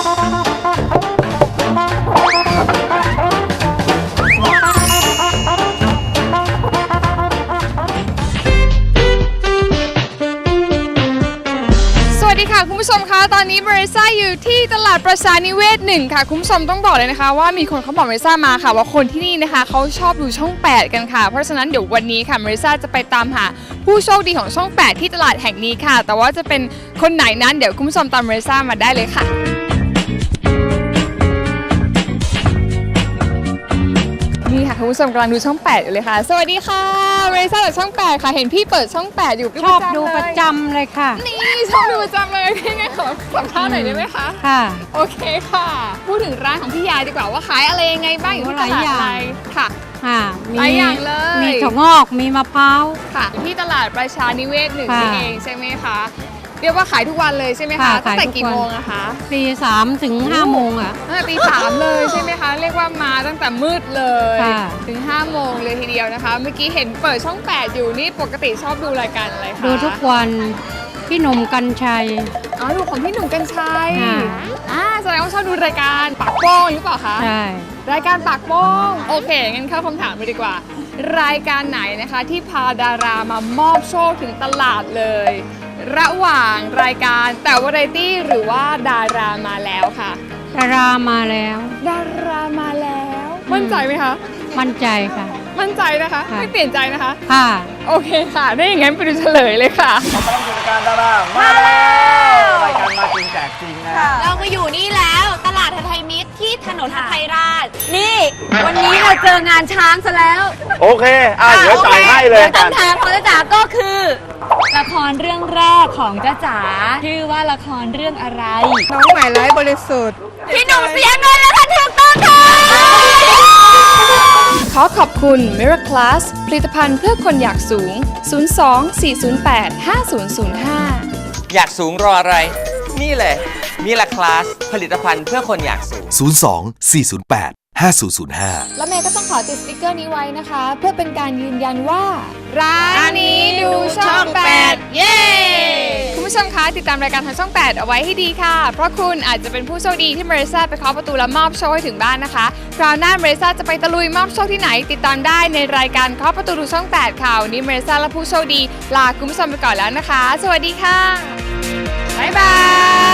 สวัสดีค่ะ คุณผู้ชมคะตอนนี้เมริซ่าอยู่ที่ตลาดประชานิเวศหนึ่งค่ะ คุณผู้ชมต้องบอกเลยนะคะ ว่ามีคนเขาบอกเมริซ่ามาค่ะ ว่าคนที่นี่นะคะเขาชอบดูช่อง 8 กันค่ะ เพราะฉะนั้นเดี๋ยววันนี้ค่ะเมริซ่าจะไปตามหาผู้โชคดีของช่อง 8 ที่ตลาดแห่งนี้ค่ะ แต่ว่าจะเป็นคนไหนนั้นเดี๋ยวคุณผู้ชมตามเมริซ่ามาได้เลยค่ะ ค่ะคุณผู้ชมกำลังดูช่อง 8 อยู่เลยค่ะ สวัสดีค่ะเมริซ่าจากช่อง 8 ค่ะ เห็นพี่เปิดช่อง 8 อยู่ชอบดูเลยประจำเลยค่ะนี่ชอบดูประจำเลยพี่ไงขอสัมภาษณ์หน่อยได้ไหมคะ ค่ะ โอเคค่ะ พูดถึงร้านของพี่ยายดีกว่าว่าขายอะไรยังไงบ้างอยู่ที่ตลาดหลายอย่างอะไรค่ะค่ะหลายอย่างเลย มีถั่วงอกมีมะพร้าว ค่ะที่ตลาดประชานิเวศหนึ่งค่ะ นี่เองใช่ไหมคะ เรียกว่าขายทุกวันเลยใช่ไหมคะค่ะตั้งแต่ขายทุกกี่วันโมงอะคะตีสามถึงห้าโมงอะ ตั้งแต่ตีสามเลยใช่ไหมคะ เรียกว่ามาตั้งแต่มืดเลยค่ะ ถึง5้าโมงเลยทีเดียวนะคะ เมื่อกี้เห็นเปิดช่อง 8 อยู่นี่ปกติชอบดูรายการอะไรคะดูทุกวันพี่หนุ่มกัญชัย อ๋อดูของพี่หนุ่มกัญชัยค่ะ อ่าแสดงว่าชอบดูรายการปากโป้งหรือเปล่าคะ ใช่ รายการปากโป้งโอเค งั้นเข้าคำถามไปดีกว่า รายการไหนนะคะที่พาดารามามอบโชคถึงตลาดเลย ระหว่างรายการแต่วาไรตี้หรือว่าดารามาแล้วค่ะ ดารามาแล้ว ดารามาแล้ว มั่นใจไหมคะ มั่นใจค่ะ มั่นใจนะคะค่ะ ไม่เปลี่ยนใจนะคะ ค่ะ โอเคค่ะได้อย่างนั้นไปดูเฉลยเลยค่ะขอต้อนรับสู่รายการดารามาแล้วรายการมาจริงแจกจริงนะฮะเรามาอยู่นี่แล้วตลาดไทยมิตรที่ถนนไทยราช นี่ วันนี้เราเจองานช้างซะแล้วโอเคอะเดี๋ยวจ่ายให้เลยดี๋วกัคำถามของจ้าจ๋าก็คือละค รเรื่องแรกของจ้าจ๋าชื่อว่าละครเรื่องอะไร น้องใหม่ไร้บริสุทธิ์ พี่หนุ่มเสียเงินแล้วค่ะถูกต้องค่ะ ขอขอบคุณ Miraclass ผลิตภัณฑ์เพื่อคนอยากสูง 02 408 5005 อยากสูงรออะไร นี่เลยมิลาคลาส ผลิตภัณฑ์เพื่อคนอยากสูง 02 408 5005 แล้วเมย์ก็ต้องขอติดสติกเกอร์นี้ไว้นะคะ เพื่อเป็นการยืนยันว่าร้านนี้ดูช่อง 8 เย้ คุณผู้ชมคะติดตามรายการทางช่อง 8 เอาไว้ให้ดีค่ะ เพราะคุณอาจจะเป็นผู้โชคดีที่เมริซาไปเคาะประตูและมอบโชคให้ถึงบ้านนะคะคราวหน้าเมริซาจะไปตะลุยมอบโชคที่ไหน ติดตามได้ในรายการเคาะประตูดูช่อง 8 ค่ะวันนี้เมริซาและผู้โชคดีลาคุณผู้ชมไปก่อนแล้วนะคะ สวัสดีค่ะบ๊ายบาย